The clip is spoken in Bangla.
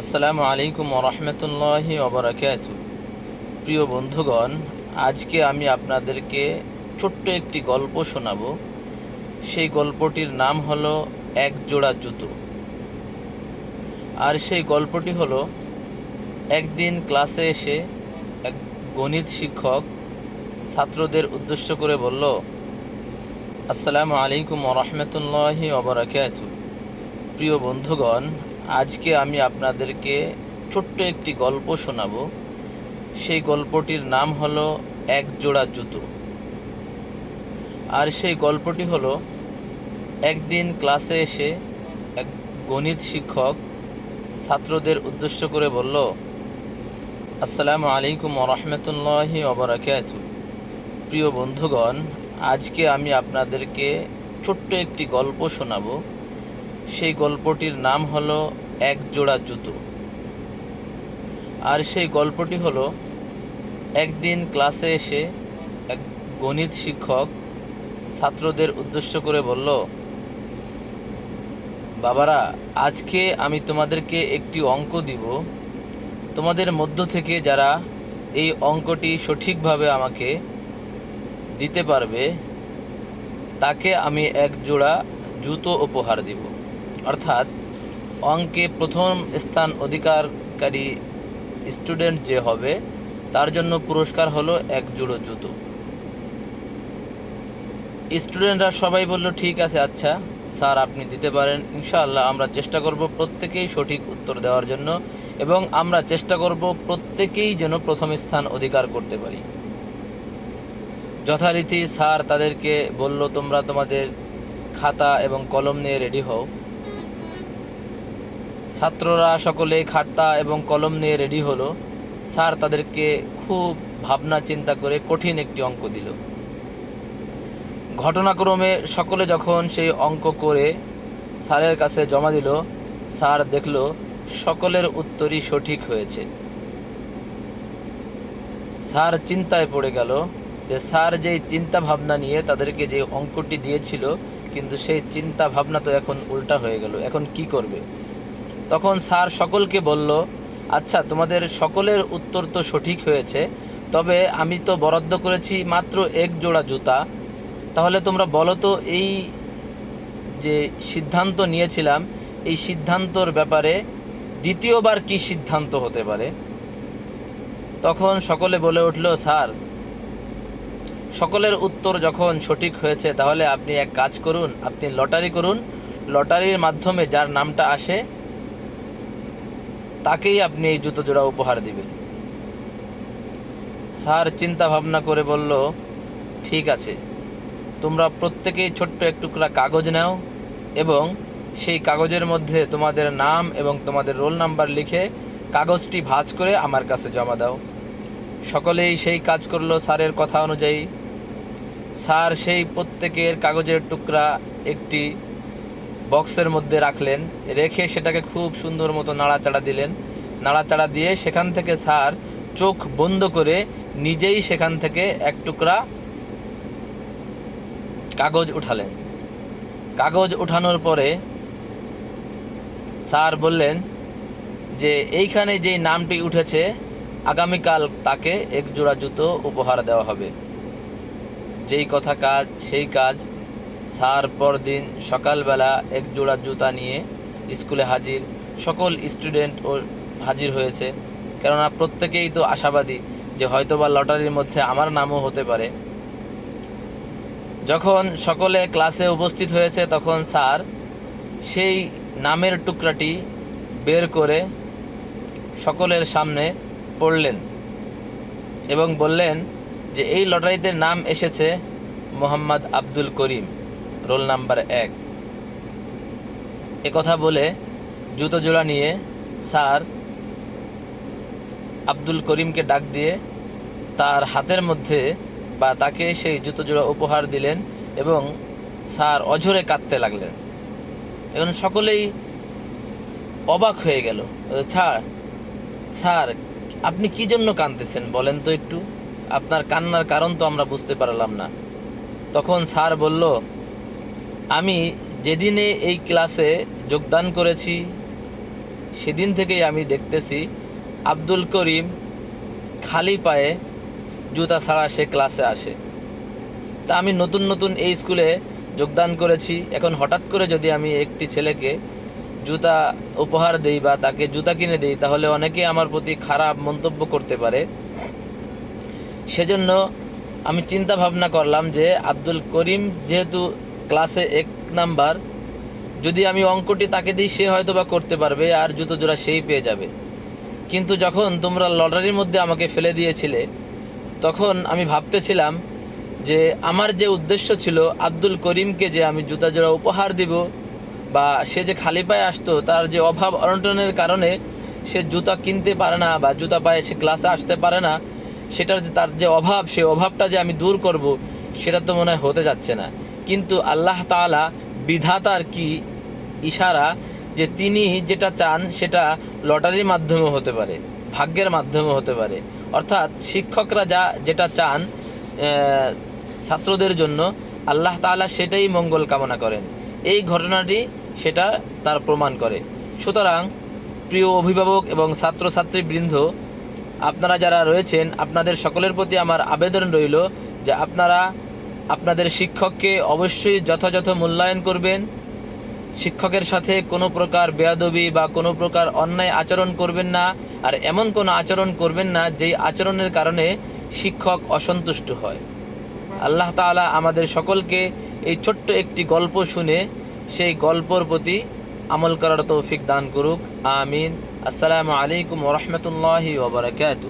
আসসালামু আলাইকুম রহমতুল্লাহি ওবরাকাত প্রিয় বন্ধুগণ, আজকে আমি আপনাদেরকে ছোট্ট একটি গল্প শোনাবো। সেই গল্পটির নাম হলো এক জোড়া জুতো। আর সেই গল্পটি হলো, একদিন ক্লাসে এসে এক গণিত শিক্ষক ছাত্রদের উদ্দেশ্য করে বলল, আসসালামু আলাইকুম রহমতুল্লাহি ওবরাকাত প্রিয় বন্ধুগণ আজকে আমি আপনাদেরকে ছোট্ট একটি গল্প শোনাব। সেই গল্পটির নাম হলো এক জোড়া জুতো। আর সেই গল্পটি হলো, একদিন ক্লাসে এসে এক গণিত শিক্ষক ছাত্রদের উদ্দেশ্য করে বলল, আসসালামু আলাইকুম রহমতুল্লাহি ওবরাকাত প্রিয় বন্ধুগণ, আজকে আমি আপনাদেরকে ছোট্ট একটি গল্প শোনাব। সেই গল্পটির নাম হলো এক জোড়া জুতো। আর সেই গল্পটি হলো, একদিন ক্লাসে এসে এক গণিত শিক্ষক ছাত্রদের উদ্দেশ্য করে বলল, বাবারা, আজকে আমি তোমাদেরকে একটি অঙ্ক দিব। তোমাদের মধ্য থেকে যারা এই অঙ্কটি সঠিকভাবে আমাকে দিতে পারবে, তাকে আমি এক জোড়া জুতো উপহার দিব। অর্থাৎ অঙ্কে প্রথম স্থান অধিকারকারী স্টুডেন্ট যে হবে, তার জন্য পুরস্কার হলো এক জোড়ো জুতো। স্টুডেন্টরা সবাই বলল, ঠিক আছে আচ্ছা স্যার, আপনি দিতে পারেন। ইনশাআল্লাহ, আমরা চেষ্টা করব প্রত্যেকেই সঠিক উত্তর দেওয়ার জন্য এবং আমরা চেষ্টা করব প্রত্যেকেই যেন প্রথম স্থান অধিকার করতে পারি। যথারীতি স্যার তাদেরকে বলল, তোমরা তোমাদের খাতা এবং কলম নিয়ে রেডি হও। ছাত্ররা সকলে খাতা এবং কলম নিয়ে রেডি হলো। স্যার তাদেরকে খুব ভাবনা চিন্তা করে কঠিন একটি অঙ্ক দিল। ঘটনাক্রমে সকলে যখন সেই অঙ্ক করে স্যারের কাছে জমা দিল, স্যার দেখল সকলের উত্তরই সঠিক হয়েছে। স্যার চিন্তায় পড়ে গেল যে স্যার যেই চিন্তা ভাবনা নিয়ে তাদেরকে যে অঙ্কটি দিয়েছিল, কিন্তু সেই চিন্তা ভাবনা তো এখন উল্টা হয়ে গেল। এখন কি করবে? তখন স্যার সকলকে বলল আচ্ছা তোমাদের সকলের উত্তর তো সঠিক হয়েছে, তবে আমি তো বরাদ্দ করেছি মাত্র এক জোড়া জুতা। তাহলে তোমরা বলো তো, এই যে সিদ্ধান্ত নিয়েছিলাম, এই সিদ্ধান্তর ব্যাপারে দ্বিতীয়বার কি সিদ্ধান্ত হতে পারে? তখন সকলে বলে উঠল, স্যার, সকলের উত্তর যখন সঠিক হয়েছে, তাহলে আপনি এক কাজ করুন, আপনি লটারি করুন। লটারির মাধ্যমে যার নামটা আসে তাকেই আপনি এই জুতো জোড়া উপহার দিবেন। স্যার চিন্তা ভাবনা করে বলল, ঠিক আছে, তোমরা প্রত্যেকেই ছোট্ট এক টুকরা কাগজ নাও এবং সেই কাগজের মধ্যে তোমাদের নাম এবং তোমাদের রোল নাম্বার লিখে কাগজটি ভাঁজ করে আমার কাছে জমা দাও। সকলেই সেই কাজ করল স্যারের কথা অনুযায়ী। স্যার সেই প্রত্যেকের কাগজের টুকরা একটি বক্সের মধ্যে রাখলেন, রেখে সেটাকে খুব সুন্দর মতো নাড়াচাড়া দিলেন। নাড়াচাড়া দিয়ে সেখান থেকে স্যার চোখ বন্ধ করে নিজেই সেখান থেকে এক টুকরা কাগজ উঠালেন। কাগজ উঠানোর পরে স্যার বললেন যে, এইখানে যেই নামটি উঠেছে, আগামীকাল তাকে এক জোড়া জুতো উপহার দেওয়া হবে। যেই কথা কাজ, সেই কাজ স্যার পরদিন সকালবেলা এক জোড়া জুতা নিয়ে স্কুলে হাজির। সকল স্টুডেন্ট ও হাজির হয়েছে। কেননা প্রত্যেকেই তো আশাবাদী যে হয়তোবা লটারির মধ্যে আমার নামও হতে পারে। যখন সকলে ক্লাসে উপস্থিত হয়েছে, তখন স্যার সেই নামের টুকরাটি বের করে সকলের সামনে পড়লেন এবং বললেন যে, এই লটারিতে নাম এসেছে মোহাম্মদ আব্দুল করিম। রোল নাম্বার এক। কথা বলে জুতো জোড়া নিয়ে স্যার আব্দুল করিমকে ডাক দিয়ে তার হাতের মধ্যে বা তাকে সেই জুতো জোড়া উপহার দিলেন এবং স্যার অঝরে কাঁদতে লাগলেন। এখন সকলেই অবাক হয়ে গেল। স্যার স্যার, আপনি কি জন্য কাঁদতেছেন বলেন তো একটু? আপনার কান্নার কারণ তো আমরা বুঝতে পারলাম না। তখন স্যার বলল আমি যেদিনে এই ক্লাসে যোগদান করেছি, সেদিন থেকেই আমি দেখতেছি আব্দুল করিম খালি পায়ে জুতা ছাড়া সে ক্লাসে আসে। তা আমি নতুন নতুন এই স্কুলে যোগদান করেছি। এখন হঠাৎ করে যদি আমি একটি ছেলেকে জুতা উপহার দেই বা তাকে জুতা কিনে দেই, তাহলে অনেকে আমার প্রতি খারাপ মন্তব্য করতে পারে। সেজন্য আমি চিন্তা ভাবনা করলাম যে আব্দুল করিম যেহেতু ক্লাসে এক নাম্বার, যদি আমি অঙ্কটি তাকে দিই, সে হয়তো বা করতে পারবে আর জুতো জোড়া সেই পেয়ে যাবে। কিন্তু যখন তোমরা লটারির মধ্যে আমাকে ফেলে দিয়েছিলে, তখন আমি ভাবতেছিলাম যে আমার যে উদ্দেশ্য ছিল আব্দুল করিমকে যে আমি জুতা জোড়া উপহার দিব বা সে যে খালি পায়ে আসতো, তার যে অভাব অনটনের কারণে সে জুতা কিনতে পারে না বা জুতা পায়ে সে ক্লাসে আসতে পারে না, সেটার যে তার যে অভাব সেই অভাবটা যে আমি দূর করব, সেটা তো মনে হয় হতে যাচ্ছে না। কিন্তু আল্লাহ তাআলা বিধাতার কি ইশারা যে তিনি যেটা চান সেটা লটারির মাধ্যমে হতে পারে, ভাগ্যের মাধ্যমে হতে পারে। অর্থাৎ শিক্ষকরা যা যেটা চান ছাত্রদের জন্য আল্লাহ তাআলা সেটাই মঙ্গল কামনা করেন। এই ঘটনাটি সেটা তার প্রমাণ করে। সুতরাং প্রিয় অভিভাবক এবং ছাত্রছাত্রী বৃন্দ, আপনারা যারা রয়েছেন, আপনাদের সকলের প্রতি আমার আবেদন রইল যে আপনারা আপনাদের শিক্ষককে অবশ্যই যথাযথ মূল্যায়ন করবেন। শিক্ষকের সাথে কোনো প্রকার বেয়াদবি বা কোনো প্রকার অন্যায় আচরণ করবেন না। আর এমন কোনো আচরণ করবেন না, যেই আচরণের কারণে শিক্ষক অসন্তুষ্ট হয়। আল্লাহ তাআলা আমাদের সকলকে এই ছোট্ট একটি গল্প শুনে সেই গল্পর প্রতি আমল করার তৌফিক দান করুক। আমিন। আসসালামু আলাইকুম ওরহমতুল্লাহি ওবরাকাতু